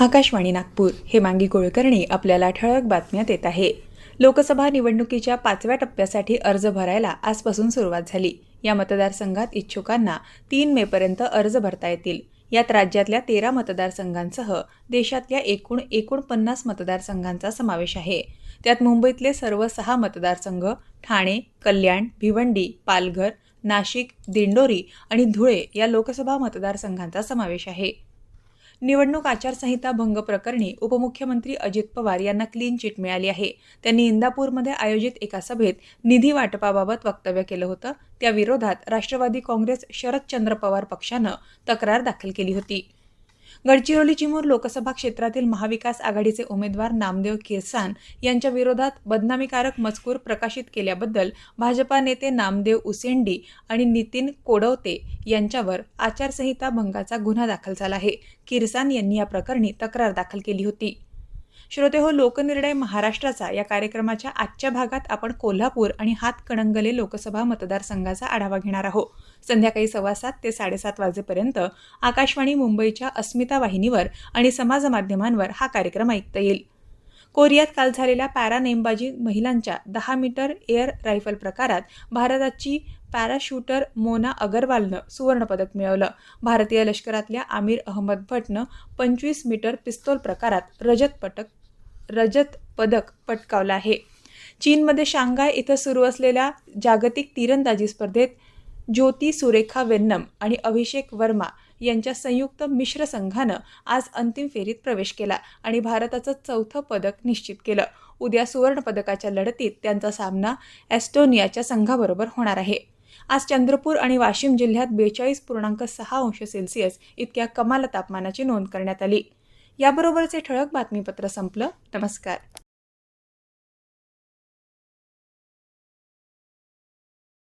आकाशवाणी नागपूर हे मांगी कुलकर्णी आपल्याला ठळक बातम्या देत आहे. लोकसभा निवडणुकीच्या पाचव्या टप्प्यासाठी अर्ज भरायला आजपासून सुरुवात झाली. या मतदारसंघात इच्छुकांना तीन मेपर्यंत अर्ज भरता येतील. यात राज्यातल्या तेरा मतदारसंघांसह देशातल्या एकूण एकोणपन्नास मतदारसंघांचा समावेश आहे. त्यात मुंबईतले सर्व सहा मतदारसंघ ठाणे कल्याण भिवंडी पालघर नाशिक दिंडोरी आणि धुळे या लोकसभा मतदारसंघांचा समावेश आहे. निवडणूक आचारसंहिता भंग प्रकरणी उपमुख्यमंत्री अजित पवार यांना क्लीन चिट मिळाली आहे. त्यांनी इंदापूरमध्ये आयोजित एका सभेत निधी वाटपाबाबत वक्तव्य केलं होतं. त्याविरोधात राष्ट्रवादी काँग्रेस शरदचंद्र पवार पक्षानं तक्रार दाखल केली होती. गडचिरोली चिमूर लोकसभा क्षेत्रातील महाविकास आघाडीचे उमेदवार नामदेव किरसान यांच्या विरोधात बदनामीकारक मजकूर प्रकाशित केल्याबद्दल भाजपा नेते नामदेव उसेंडी आणि नितीन कोडवते यांच्यावर आचारसंहिता भंगाचा गुन्हा दाखल झाला आहे. किरसान यांनी या प्रकरणी तक्रार दाखल केली होती. श्रोते हो लोकनिर्णय महाराष्ट्राचा. या कार्यक्रमाच्या आजच्या भागात आपण कोल्हापूर आणि हातकणंगले लोकसभा मतदारसंघाचा आढावा घेणार आहोत. संध्याकाळी सव्वा सात ते साडेसात वाजेपर्यंत आकाशवाणी मुंबईच्या अस्मिता वाहिनीवर आणि समाज माध्यमांवर हा कार्यक्रम ऐकता येईल. कोरियात काल झालेल्या पॅरा नेमबाजी महिलांच्या दहा मीटर एअर रायफल प्रकारात भारताची पॅराशूटर मोना अगरवालनं सुवर्णपदक मिळवलं. भारतीय लष्करातल्या आमिर अहमद भटनं पंचवीस मीटर पिस्तोल प्रकारात रजत पटक रजत पदक पटकावलं आहे. चीनमध्ये शांघाय इथं सुरू असलेल्या जागतिक तिरंदाजी स्पर्धेत ज्योती सुरेखा वेन्नम आणि अभिषेक वर्मा यांच्या संयुक्त मिश्र संघानं आज अंतिम फेरीत प्रवेश केला आणि भारताचं चौथं पदक निश्चित केलं. उद्या सुवर्णपदकाच्या लढतीत त्यांचा सामना एस्टोनियाच्या संघाबरोबर होणार आहे. आज चंद्रपूर आणि वाशिम जिल्ह्यात बेचाळीस पूर्णांक सहा अंश सेल्सिअस इतक्या कमाल तापमानाची नोंद करण्यात आली. याबरोबरचे ठळक बातमीपत्र संपलं. नमस्कार.